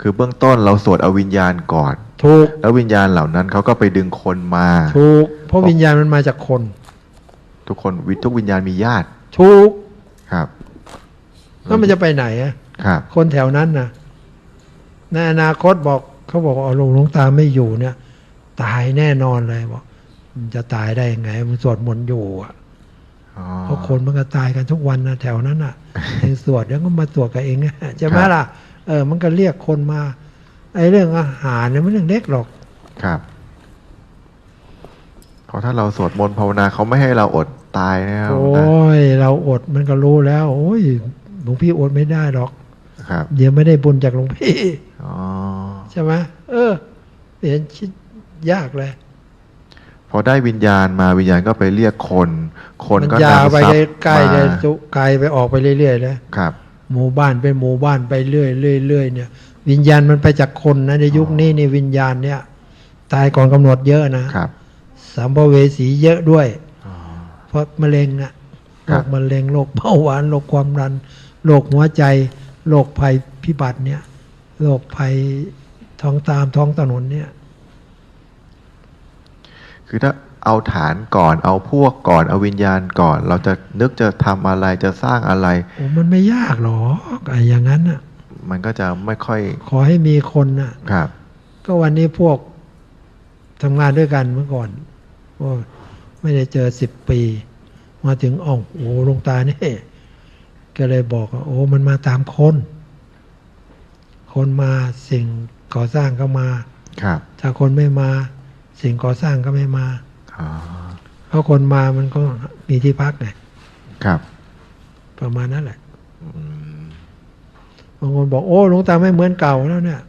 คือเบื้องต้นเราสวดเอาวิญญาณก่อน ถูก แล้ววิญญาณเหล่านั้นเขาก็ไปดึงคนมา ถูก เพราะวิญญาณมันมาจากคน ทุกคนวิทุกวิญญาณมีญาติ ถูก ครับแล้วมันจะไปไหนอะครับ คนแถวนั้นนะในอนาคตบอกเขาบอกว่าเอาหลวงหลวงตาไม่อยู่เนี่ย ตายแน่นอนเลยบอกมันจะตายได้ยังไงมันสวดมนต์อยู่อะอ๋อเพราะคนมันก็ตายกันทุกวันนะแถวนั้นอะเองสวดแล้วก็มาสวดกับเองอะใช่ไหมล่ะ เออ มันก็เรียกคนมา ไอ้เรื่องอาหารเนี่ยมันเรื่องเล็กหรอกครับเพราะถ้าเราสวดมนต์ภาวนาเขาไม่ให้เราอดตายนะครับโอ้ยเราอดมันก็รู้แล้ว โอ้ยหลวงพี่อดไม่ได้หรอก ครับ เดี๋ยวไม่ได้บุญจากหลวงพี่อ๋อใช่ไหมเออเห็นคิดยากเลยพอได้วิญญาณมาวิญญาณก็ไปเรียกคน คนมันก็ยาวนำไปทรัพย์ใกล้ๆเลยมาจุไกลไปออกไปเรื่อยๆเลยครับ หมู่บ้านเป็นหมู่บ้านไปเรื่อยๆเรื่อยๆเนี่ยวิญญาณมันไปจากคนนะในยุคนี้นี่วิญญาณเนี่ย ตายก่อนกำหนดเยอะนะครับสัมภเวสีเยอะด้วยอ๋อเพราะมะเร็งอะคโรรับคมะเร็งโรคเบาหวานโรคความดันโรคหัวใจโรคภัยพิบัติเนี่ยโรคภัยท้องตามท้องถนนเนี่ย คือถ้า เอาฐานก่อน เอาพวกก่อน เอาวิญญาณก่อน เราจะนึกจะทำอะไรจะสร้างอะไร โอ้มันไม่ยากหรอกไอ้อย่างนั้นน่ะ มันก็จะไม่ค่อยขอให้มีคนน่ะ ครับ ก็วันนี้พวกทำงานด้วยกันเมื่อก่อนโอ้ไม่ได้เจอสิบปี มาถึงอ่องโอ้หลวงตาเนี่ยก็เลยบอกว่าโอ้มันมาตามคน คนมาสิ่งก่อสร้างก็มา ครับ ถ้าคนไม่มา สิ่งก่อสร้างก็ไม่มาอ๋อ เพราะคนมามันก็มีที่พักไงครับ ประมาณนั้นแหละอืมบางคนบอกโอ้หลวงตาไม่เหมือนเก่าแล้วเนี่ยจ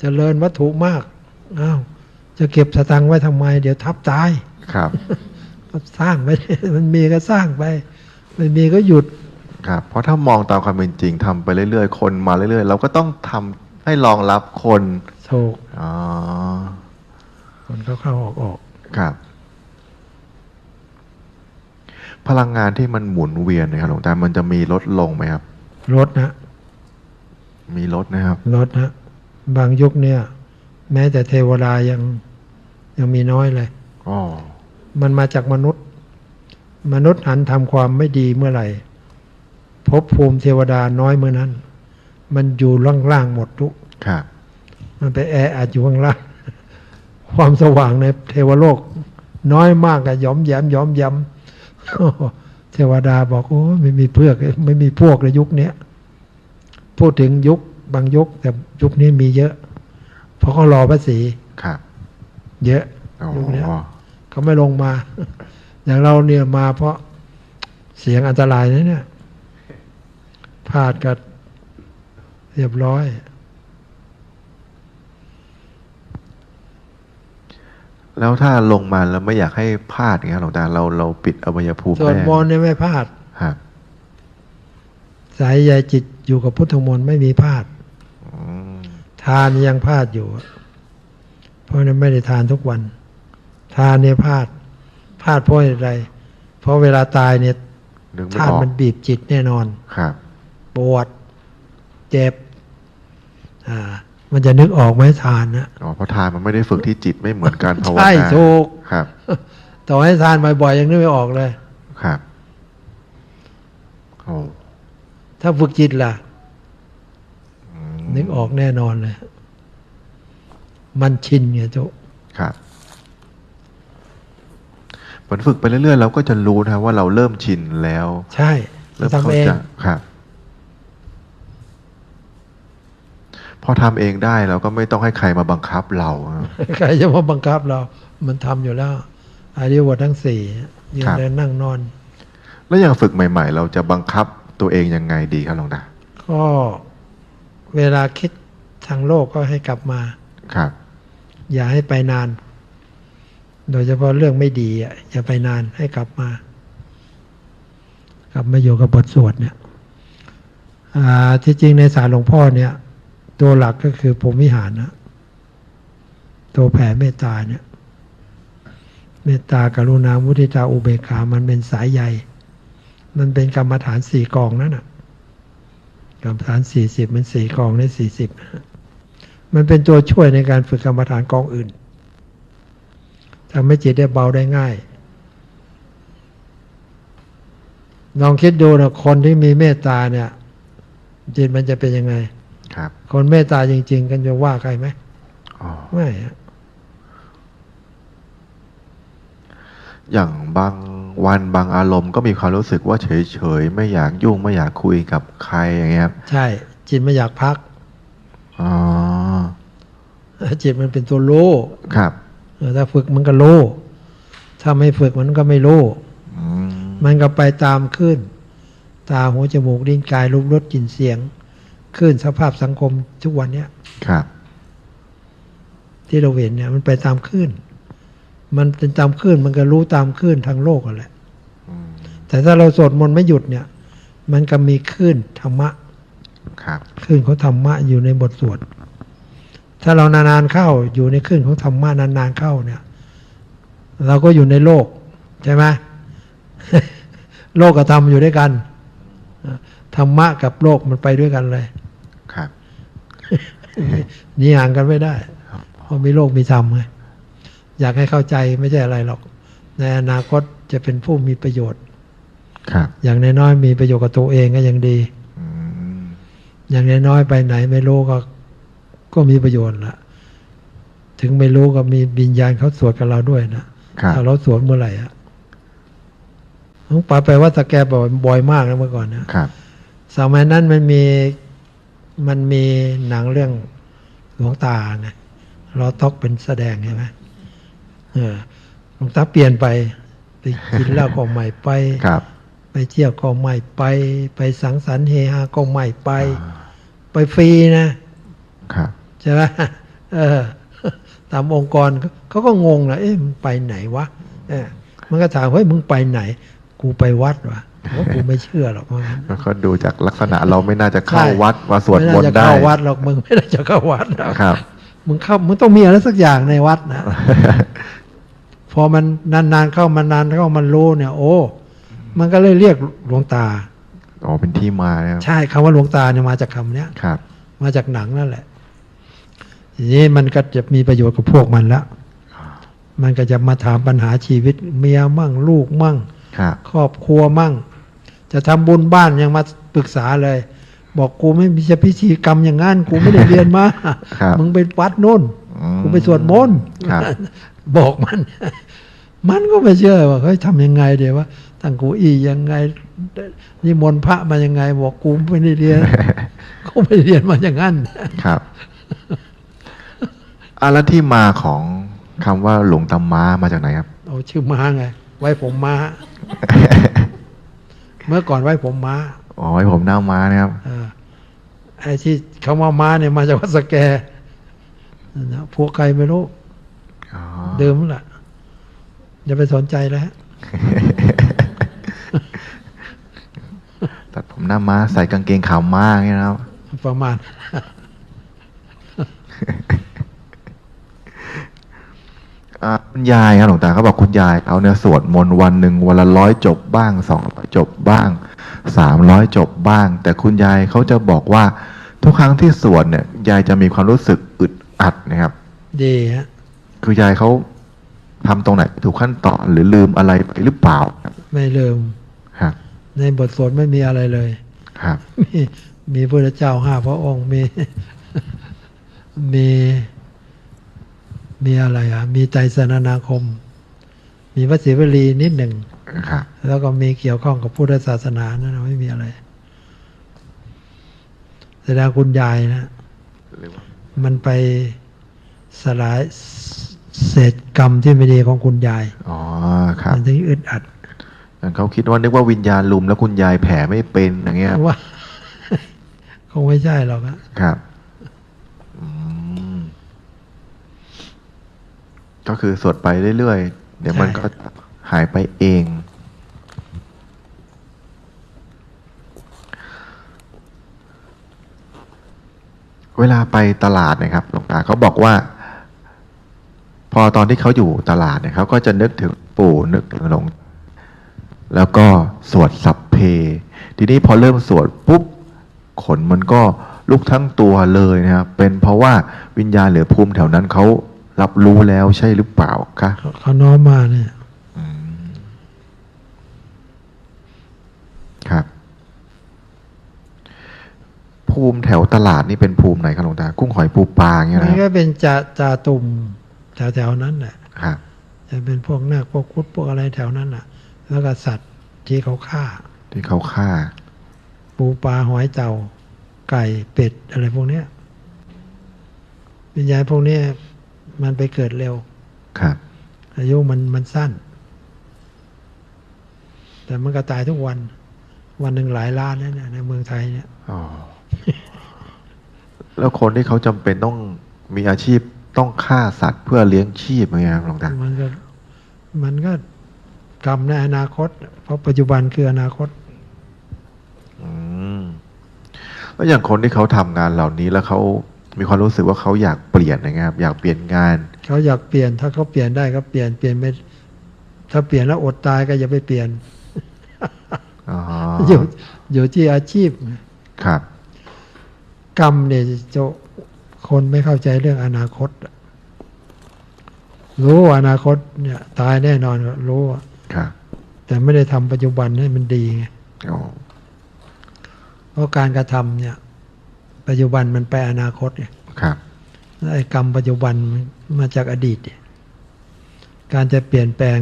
เจริญวัตถุมากอ้าวจะเก็บสตังค์ไว้ทำไม เดี๋ยวทับตายครับก็สร้างไปมันมีก็สร้างไปไม่มีก็หยุดครับ เพราะถ้ามองตามความเป็นจริงทำไปเรื่อยๆ คนมาเรื่อยๆ เราก็ต้องทำให้รองรับคนโศกอ๋อคนเข้าเข้าออกออกครับ พลังงานที่มันหมุนเวียนนะครับหลวงตา มันจะมีลดลงไหมครับรถนะ มีลดนะครับรถนะ บางยุคเนี่ย แม้แต่เทวดายังยังมีน้อยเลยอ๋อมันมาจากมนุษย์ มนุษย์หันทำความไม่ดีเมื่อไหร่ภพภูมิเทวดาน้อยเมื่อนั้น มันอยู่ล่างๆหมดทุกครับ มันไปแออัดอยู่ข้างล่าง ความสว่างในเทวโลก น้อยมากอะย้อมแย้มย้อมย้ำ เทวดาบอกโอ้ไม่มีเพื่อกไม่มีพวกในยุคเนี้ยพูดถึงยุคบางยุคแต่ยุคนี้มีเยอะ เพราะเขารอภาษีครับ เยอะอ๋อยุคเนี้ยเขาไม่ลงมา อย่างเราเนี่ยมาเพราะเสียงอันตรายนะเนี่ยพลาดก็เรียบร้อย แล้วถ้าลงมาแล้วไม่อยากให้พลาดอย่างเงี้ยหลวงตาเราเราปิดอวัยภูมิส่วนได้มนต์เนี่ยไม่พลาดครับสายใยจิตอยู่กับพุทธมนต์ไม่มีพลาดอืมทานยังพลาดอยู่ เพราะนั้นไม่ได้ทานทุกวัน ทานเนี่ยพลาดพลาดเพราะอะไร เพราะเวลาตายเนี่ยนึกไม่ทานออกมันบีบจิตแน่นอนครับปวด เจ็บ อ่า มันจะนึกออกไหมทานนะอ๋อเพราะทานมันไม่ได้ฝึกที่จิตไม่เหมือนการภาวนาใช่ถูกครับต่อให้ทานบ่อยๆยังนึกไม่ออกเลยครับโอ้ถ้าฝึกจิตล่ะอืมนึกออกแน่นอนเลยมันชินไงเจ้าครับเหมือนฝึกไปเรื่อยๆเราก็จะรู้นะครับว่าเราเริ่มชินแล้ว ใช่เริ่มทำเข้าเองใจครับ อทำเองได้เราก็ไม่ต้องให้ใครมาบังคับเราครับใครจะมาบังคับเรา มันทำอยู่แล้วอาริวดทั้งสี่ยืนครับเดินนั่งนอน แล้วอย่างฝึกใหม่ ๆ เราจะบังคับตัวเองยังไงดีครับหลวงตาก็เวลาคิดทางโลกก็ให้กลับมาครับ อย่าให้ไปนาน โดยเฉพาะเรื่องไม่ดีอะอย่าไปนานให้กลับมา กลับมาอยู่กับบทสวดเนี่ยอ่าที่จริงในสารหลวงพ่อเนี่ย ตัวหลักก็คือพรหมวิหารนะตัวแผ่เมตตาเนี่ย เมตตากรุณามุทิตาอุเบกขา มันเป็นสายใยมันเป็นกรรมฐานสี่กองนั่นนะกรรมฐานสี่สิบมันสี่กองในสี่สิบมันเป็นตัวช่วยในการฝึกกรรมฐานกองอื่นทำให้จิตได้เบาได้ง่ายลองคิดดูนะคนที่มีเมตตาเนี่ยจิตมันจะเป็นยังไง ครับ คนเมตตาจริง ๆ กันจะว่าใครไหมอ๋อไม่อะอย่างบางวันบางอารมณ์ก็มีความรู้สึกว่าเฉยๆไม่อยากยุ่งไม่อยากคุยกับใครอย่างเงี้ยครับ ใช่ จิตไม่อยากพักอ๋อจิตมันเป็นตัวรู้ครับเออถ้าฝึกมันก็รู้ถ้าไม่ฝึกมันก็ไม่รู้อืมมันก็ไปตามขึ้น ตาหูจมูกลิ้นกายรูปรสกลิ่นเสียง ขึ้นสภาพสังคมทุกวันเนี้ยครับ ที่เราเห็นเนี่ยมันไปตามขึ้น มันเป็นตามขึ้นมันก็รู้ตามขึ้นทางโลกกันแหละอืมแต่ถ้าเราสวดมนต์ไม่หยุดเนี่ย มันก็มีขึ้นธรรมะครับขึ้นของธรรมะอยู่ในบทสวดถ้าเรานานๆเข้าอยู่ในขึ้นของธรรมะนานๆเข้าเนี่ย เราก็อยู่ในโลกใช่ไหมโลกกับธรรมอยู่ด้วยกันธรรมะกับโลกมันไปด้วยกันเลยครับ หนีห่างกันไม่ได้ เพราะมีโลกมีธรรมไงอยากให้เข้าใจไม่ใช่อะไรหรอก ในอนาคตจะเป็นผู้มีประโยชน์ ครับ อย่างน้อยๆมีประโยชน์กับตัวเองก็ยังดีอืมอย่างน้อยๆไปไหนไม่รู้ก็ ก็มีประโยชน์ละถึงไม่รู้ก็มีบิญญาณเขาสวดกับเราด้วยนะครับถ้าเราสวดเมื่อไหร่อะหลวงป๋าไปวัดสแกบ่อยบ่อยมากนะเมื่อก่อนนะครับสมัยนั้นมันมี มันมีหนังเรื่องหลวงตาไงเราตอกเป็นแสดงใช่ไหมเออหลวงตาเปลี่ยนไป ไปกินเหล้าก็ไม่ไปครับ ไปเที่ยวก็ไม่ไป ไปสังสรรค์เฮฮาก็ไม่ไป ไปฟรีนะครับใช่ไหมเออ ตามองค์กรเขาเขาก็งงนะเอ๊ะมึงไปไหนวะเออมันก็ถามเฮ้ยมึงไปไหน กูไปวัดวะ ว่ากูไม่เชื่อหรอกว่างั้นแล้วก็ดูจากลักษณะเราไม่น่าจะเข้าใช่วัดมาสวดไม่มน่านจะต์ได้เข้าวัดหรอกมึงไม่ได้จะเข้าวัดหรอกครับมึงเข้ามึงต้องมีอะไรสักอย่างในวัดนะพอมันนานๆเข้ามันนานเข้ามันรู้เนี่ย โอ้ มันก็เลยเรียกหลวงตาอ๋อเป็นที่มานะครับใช่คำว่าหลวงตาเนี่ยมาจากคำเนี้ยครับ มาจากหนังนั่นแหละทีนี้มันก็จะมีประโยชน์กับพวกมันแล้วมันก็จะมาถามปัญหาชีวิตเมียมั่งลูกมั่งครับครอบครัวมั่ง จะทำบุญบ้านยังมาปรึกษาเลย บอกกูไม่มีจะพิธีกรรมอย่างนั้นกูไม่ได้เรียนมาครับมึงไปวัดโน่นอืมกูไปสวดมนต์ครับบอกมัน มันก็ไม่เชื่อว่าเฮ้ยทำยังไงเดี๋ยวว่าตั้งกูอียังไงนิมนต์พระมายังไง บอกกูไม่ได้เรียนกูไม่ได้เรียนมาอย่างนั้นครับอะแล้วที่มาของคำว่าหลวงตาม้ามาจากไหนครับเอาชื่อม้าไง ไว้ผมม้า เมื่อก่อนไว้ผมม้าอ๋อไว้ผมหน้าม้านะครับเออไอ้ที่คำว่าม้าเนี่ยมาจากวัดสแกนั่นนะพวกใครไม่รู้อ๋อเดิมนั่นแหละอย่าไปสนใจแล้วตัดผมหน้าม้าใส่กางเกงขาวม้าอย่างเงี้ยนะครับประมาณ อ่าคุณยายครับหลวงตาเขาบอกคุณยายเขาเนี่ยสวดมนต์วันหนึ่งวันละร้อยจบบ้างสองร้อยจบบ้างสามร้อยจบบ้าง แต่คุณยายเขาจะบอกว่าทุกครั้งที่สวดเนี่ยยายจะมีความรู้สึกอึดอัดนะครับ ดีฮะคือยายเขาทำตรงไหนถูกขั้นตอนหรือลืมอะไรไปหรือเปล่าครับไม่ลืมครับ ในบทสวดไม่มีอะไรเลย ครับ มีมีพระเจ้าห้าพระองค์มีมี มีอะไรอะ มีไตรสนานาคม มีพระศิวลีนิดหนึ่งครับแล้วก็มีเกี่ยวข้องกับพุทธศาสนานั่นนะไม่มีอะไรแสดงคุณยายนะหรือว่ามันไปสลายเศษกรรมที่ไม่ดีของคุณยาย อ๋อ ครับ มันถึงอึดอัดเขาคิดว่านึกว่าวิญญาณลุมแล้วคุณยายแผ่ไม่เป็นอย่างเงี้ยว่า คงไม่ใช่หรอกอะครับอืม ก็คือสวดไปเรื่อยๆ เดี๋ยวมันก็หายไปเอง เวลาไปตลาดนะครับหลวงตาเขาบอกว่า พอตอนที่เขาอยู่ตลาดเนี่ยเขาก็จะนึกถึงปู่นึกถึงหลวงแล้วก็สวดสัพเพ ทีนี้พอเริ่มสวดปุ๊บขนมันก็ลุกทั้งตัวเลยนะครับ เป็นเพราะว่าวิญญาณหรือภูมิแถวนั้นเขา รับรู้แล้วใช่หรือเปล่าคะเขาเขาน้อมมาเนี่ยอืมครับ ภูมิแถวตลาดนี่เป็นภูมิไหนครับหลวงตา กุ้งหอยปูปลาอย่างเงี้ยมันะนคก็รับเป็นจ่าจ่าตุ่มแถวๆนั้นแหละครับจะเป็นพวกนาคพวกคุดพวกอะไรแถวนั้นน่ะ แล้วก็สัตว์ที่เขาฆ่า ที่เขาฆ่า ปูปลาหอยเต่า ไก่เป็ดอะไรพวกเนี้ยวิญญาณพวกเนี้ย มันไปเกิดเร็ว ครับ อายุมันมันสั้น แต่มันก็ตายทุกวัน วันหนึ่งหลายล้านนะเนี่ยในเมืองไทยเนี่ยอ๋อแล้วคนที่เขาจำเป็นต้องมีอาชีพต้องฆ่าสัตว์เพื่อเลี้ยงชีพอย่างเงี้ยครับหลวงตามันก็มันก็กรรมในอนาคต เพราะปัจจุบันคืออนาคต อืมแล้วอย่างคนที่เขาทำงานเหล่านี้แล้วเขา มีความรู้สึกว่าเขาอยากเปลี่ยนอย่างเงี้ยครับ อยากเปลี่ยนงาน เขาอยากเปลี่ยนถ้าเขาเปลี่ยนได้ก็เปลี่ยนเปลี่ยนไม่ถ้าเปลี่ยนแล้วอดตายก็อย่าไปเปลี่ยนอ๋ออยู่อยู่ที่อาชีพครับ กรรมเนี่ยจะคนไม่เข้าใจเรื่องอนาคต รู้ว่าอนาคตเนี่ย ตายแน่นอนรู้อะครับ แต่ไม่ได้ทำปัจจุบันให้มันดีไงอ๋อเพราะการกระทำเนี่ย ปัจจุบันมันไปอนาคตไงครับแล้วไอ้กรรมปัจจุบันมันมาจากอดีตเนี่ยการจะเปลี่ยนแปลง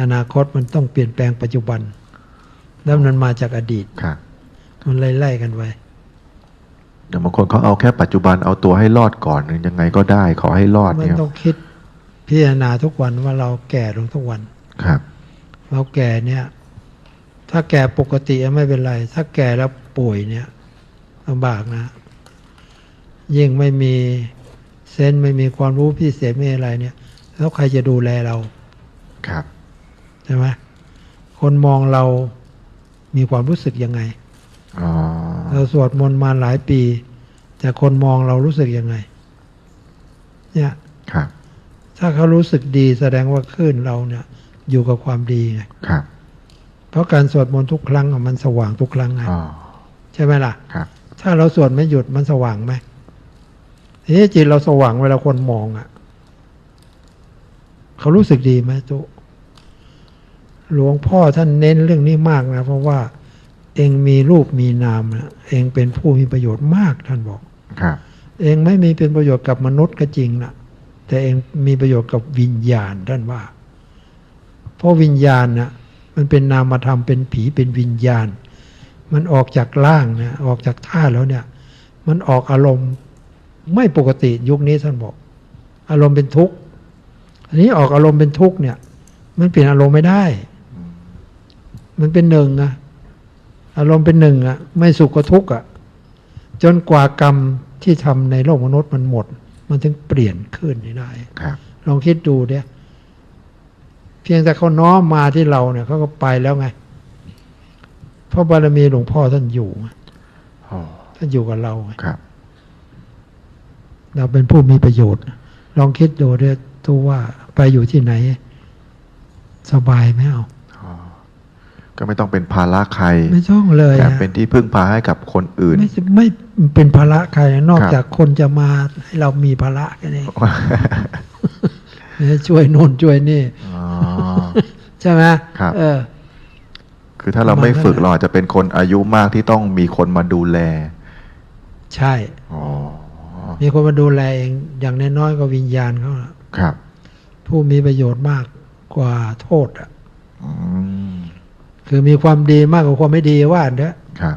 อนาคตมันต้องเปลี่ยนแปลงปัจจุบัน แล้วมันมาจากอดีตครับมันไล่ๆกันไปอย่างบางคนเขาเอาแค่ปัจจุบันเอาตัวให้รอดก่อนยังไงก็ได้ขอให้รอดมันเนี่ยต้องคิดพิจารณาทุกวันว่าเราแก่ลงทุกวันครับ เราแก่เนี่ย ถ้าแก่ปกติไม่เป็นไร ถ้าแก่แล้วป่วยเนี่ย ลำบากนะ ยิ่งไม่มีเซนส์ไม่มีความรู้พิเศษไม่อะไรเนี่ย แล้วใครจะดูแลเรา ครับใช่ไหมคนมองเรามีความรู้สึกยังไงอ๋อเราสวดมนต์มาหลายปี แต่คนมองเรารู้สึกยังไง เนี่ยครับ ถ้าเขารู้สึกดีแสดงว่าคลื่นเราเนี่ย อยู่กับความดีไงครับ เพราะการสวดมนต์ทุกครั้งอะมันสว่างทุกครั้งไงอ๋อใช่ไหมล่ะครับ ถ้าเราสวดไม่หยุดมันสว่างไหมทีนี้จิตเราสว่างเวลาคนมองอะ่ะ เขารู้สึกดีไหมจุหลวงพ่อท่านเน้นเรื่องนี้มากนะ เพราะว่า เองมีรูปมีนามนะเองเป็นผู้มีประโยชน์มากท่านบอกครับเองไม่มีเป็นประโยชน์กับมนุษย์ก็จริงนะแต่เองมีประโยชน์กับวิญญาณท่านว่า เพราะวิญญาณนะมันเป็นนามธรรมเป็นผีเป็นวิญญาณ มันออกจากร่างนะออกจากท่าตุแล้วเนี่ย มันออกอารมณ์ไม่ปกติยุคนี้ท่านบอก อารมณ์เป็นทุกข์อันนี้ออกอารมณ์เป็นทุกข์เนี่ย มันเปลี่ยนอารมณ์ไม่ได้ มันเป็นหนึ่งอะอารมณ์เป็นหนึ่งอะไม่สุขก็ทุกข์อะจนกว่ากรรมที่ทำในโลกมนุษย์มันหมด มันถึงเปลี่ยนขึ้นได้ครับลองคิดดูเนี่ยเพียงแต่เขาน้อมมาที่เราเนี่ยเขาก็ไปแล้วไง เพราะบารมีหลวงพ่อท่านอยู่ไงอ๋อท่านอยู่กับเราไงครับ เราเป็นผู้มีประโยชน์ ลองคิดดูเนี่ยตัวว่าไปอยู่ที่ไหน สบายไหมเอาอ๋อก็ไม่ต้องเป็นภาระใคร ไม่ต้องเลยแต่อะเป็นที่พึ่งพาให้กับคนอื่น ไม่ไม่เป็นภาระใครนอกครับจากคนจะมาให้เรามีภาระแค่นี้ช่วยโน่นช่วยนี่อ๋อใช่ไหมครับเออ คือถ้าเราไม่ฝึกเราอาจจะเป็นคนอายุมากที่ต้องมีคนมาดูแล ใช่อ๋อมีคนมาดูแลเองอย่างน้อยๆก็วิญญาณเขาน่ะครับ ผู้มีประโยชน์มากกว่าโทษอะอืมคือมีความดีมากกว่าความไม่ดีว่าเถอะครับ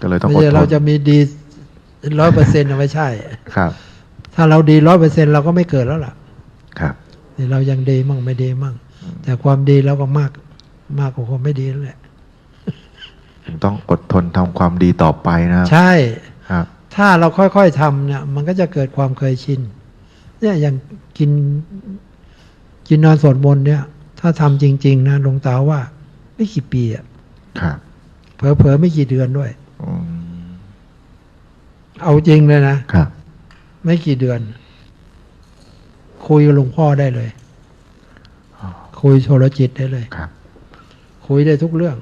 ก็เลยต้องไม่อดใช่ทเรานจะมีดีร้อยเปอร์เซ็นต์ไม่ใช่ ครับ ถ้าเราดีร้อยเปอร์เซ็นต์เราก็ไม่เกิดแล้วล่ะ ครับแต่เรายังดีมั่งไม่ดีมั่งแต่ความดีเราก็มาก มากกว่าความไม่ดีนั่นแหละต้องอดทนทำความดีต่อไปนะครับใช่ครับ ถ้าเราค่อยๆทำเนี่ย มันก็จะเกิดความเคยชินเนี่ยอย่างกิน กินนอนสวดมนต์เนี่ย ถ้าทำจริง ๆ นะหลวงตาว่า ไม่กี่ปีอะครับเผลอๆไม่กี่เดือนด้วยอืมเอาจริงเลยนะครับ ไม่กี่เดือน คุยกับหลวงพ่อได้เลย คุยโทรจิตได้เลยครับ คุยได้ทุกเรื่อง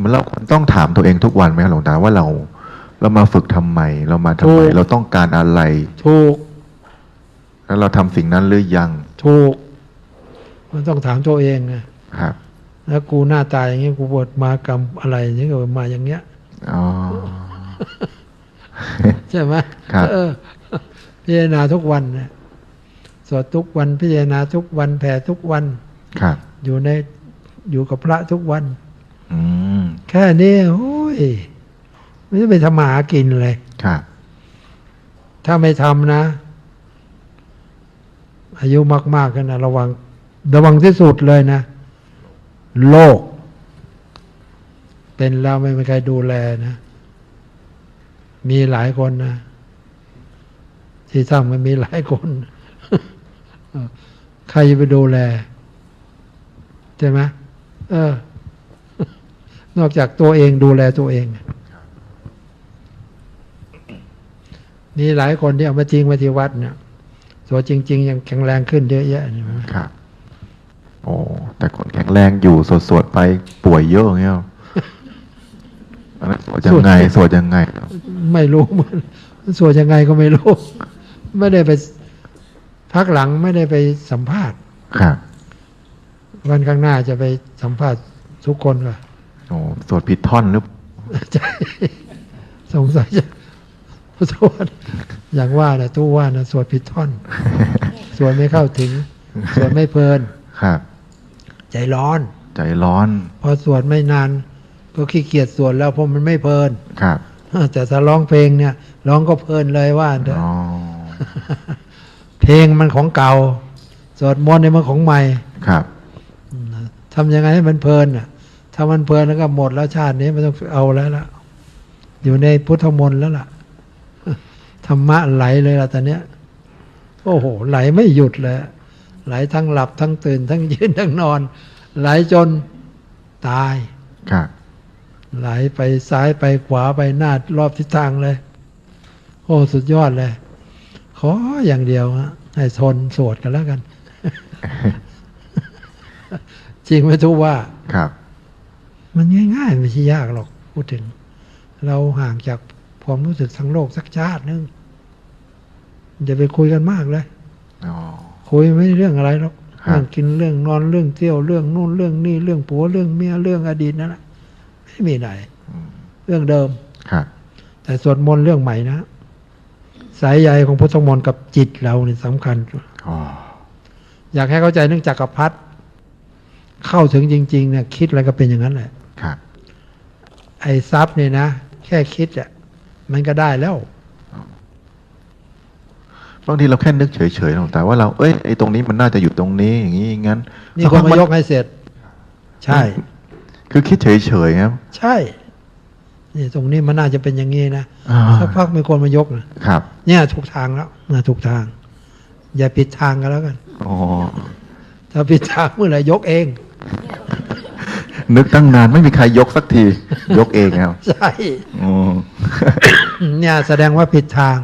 มันเราควรต้องถามตัวเองทุกวันไหมครับหลวงตาว่าเรา เรามาฝึกทำไม เรามาทำไมถูกเราต้องการอะไรถูกแล้วเราทำสิ่งนั้นหรือยังถูกมันต้องถามตัวเองนะครับ แล้วกูหน้าตายอย่างนี้กูบวชมากรรมอะไรอย่างนี้ก็มาอย่างเงี้ยอ๋อใช่ไหมครับเออพิจารณาทุกวันนะสวดทุกวันพิจารณาทุกวันแผ่ทุกวันครับอยู่ใน อยู่กับพระทุกวันอืมแค่นี้โอ้ยไม่ได้ไปทำมาหากินเลยครับถ้าไม่ทำนะ อายุมาก ๆ กันนะระวัง ระวังที่สุดเลยนะโรคเป็นแล้วไม่มีใครดูแลนะ มีหลายคนนะ ที่ทำมันมีหลายคน ใครจะไปดูแล ใช่ไหม เออ นอกจากตัวเองดูแลตัวเองมีหลายคนที่เอามาจริงมาที่วัดเนี่ยตัวจริง ๆ ยังแข็งแรงขึ้นเยอะแยะนี่มั้ยครับโอ้แต่คนแข็งแรงอยู่สวดๆไปป่วยเยอะอย่างเงี้ยอันนั้นสวดยังไงสวดยังไง ไม่รู้เหมือนส่วนยังไงก็ไม่รู้ ไม่ได้ไปพักหลังไม่ได้ไปสัมภาษณ์ครับ วันข้างหน้าจะไปสัมภาษณ์ทุกคนว่ะโอ้สวดผิดท่อนหรือใช่สงสัยจะสวดอย่างว่านะตู้ว่านะสวดผิดท่อน สวดไม่เข้าถึง สวดไม่เพลินครับ ใจร้อน ใจร้อน พอสวดไม่นาน ก็ขี้เกียจสวดแล้วเพราะมันไม่เพลินครับแต่ถ้าร้องเพลงเนี่ยร้องก็เพลินเลยว่าเถอะอ๋อเพลงมันของเก่า สวดมนต์เนี่ยมันของใหม่ครับ ทำยังไงให้มันเพลินอะถ้ามันเพลินแล้วก็หมดแล้วชาตินี้มันต้องเอาแล้วล่ะ อยู่ในพุทธมนต์แล้วล่ะธรรมะไหลเลยล่ะตอนเนี้ย โอ้โห ไหลไม่หยุดเลย ไหลทั้งหลับทั้งตื่น ทั้งยืนทั้งนอน ไหลจนตายครับไหลไปซ้ายไปขวาไปหน้ารอบทิศทางเลย โอ้สุดยอดเลย ขออย่างเดียวฮะให้ทนสวดกันแล้วกัน จริงไหมทุกว่าครับ มันง่ายๆไม่ใช่ยากหรอกพูดถึง เราห่างจากความรู้สึกทั้งโลกสักชาตินึงอย่าไปคุยกันมากเลยอ๋อคุยไม่เรื่องอะไรหรอกครับเรื่องกินเรื่องนอนเรื่องเที่ยวเรื่องนู่นเรื่องนี่เรื่องผัวเรื่องเมียเรื่องอดีตนั่นแหละไม่มีไหนอืมเรื่องเดิมครับแต่สวดมนต์เรื่องใหม่นะ สายใยของพุทธมนต์กับจิตเราเนี่ยสำคัญอ๋ออยากให้เข้าใจเรื่องจักรพรรดิ เข้าถึงจริง ๆ เนี่ยคิดอะไรก็เป็นอย่างนั้นแหละครับ ไอ้ทรัพย์เนี่ยนะ แค่คิดอะมันก็ได้แล้วบางทีเราแค่นึกเฉยๆหลวงตาว่าเราเอ้ยไอ้ตรงนี้มันน่าจะอยู่ตรงนี้อย่างนี้อย่างนั้นนี่สัคนพัมายกให้เสร็จ ใช่ คือคิดเฉยๆครับ ใช่นี่ตรงนี้มันน่าจะเป็นอย่างนี้นะอ่าสักพักมีคนมายกนะครับ เนี่ยถูกทางแล้วน่าถูกทาง อย่าผิดทางกันแล้วกันอ๋อถ้าผิดทางเมื่อไหร่ยกเอง นึกตั้งนานไม่มีใครยกสักที ยกเองแล้วใช่เนี่ยแสดงว่าผิดทาง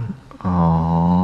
อ๋อ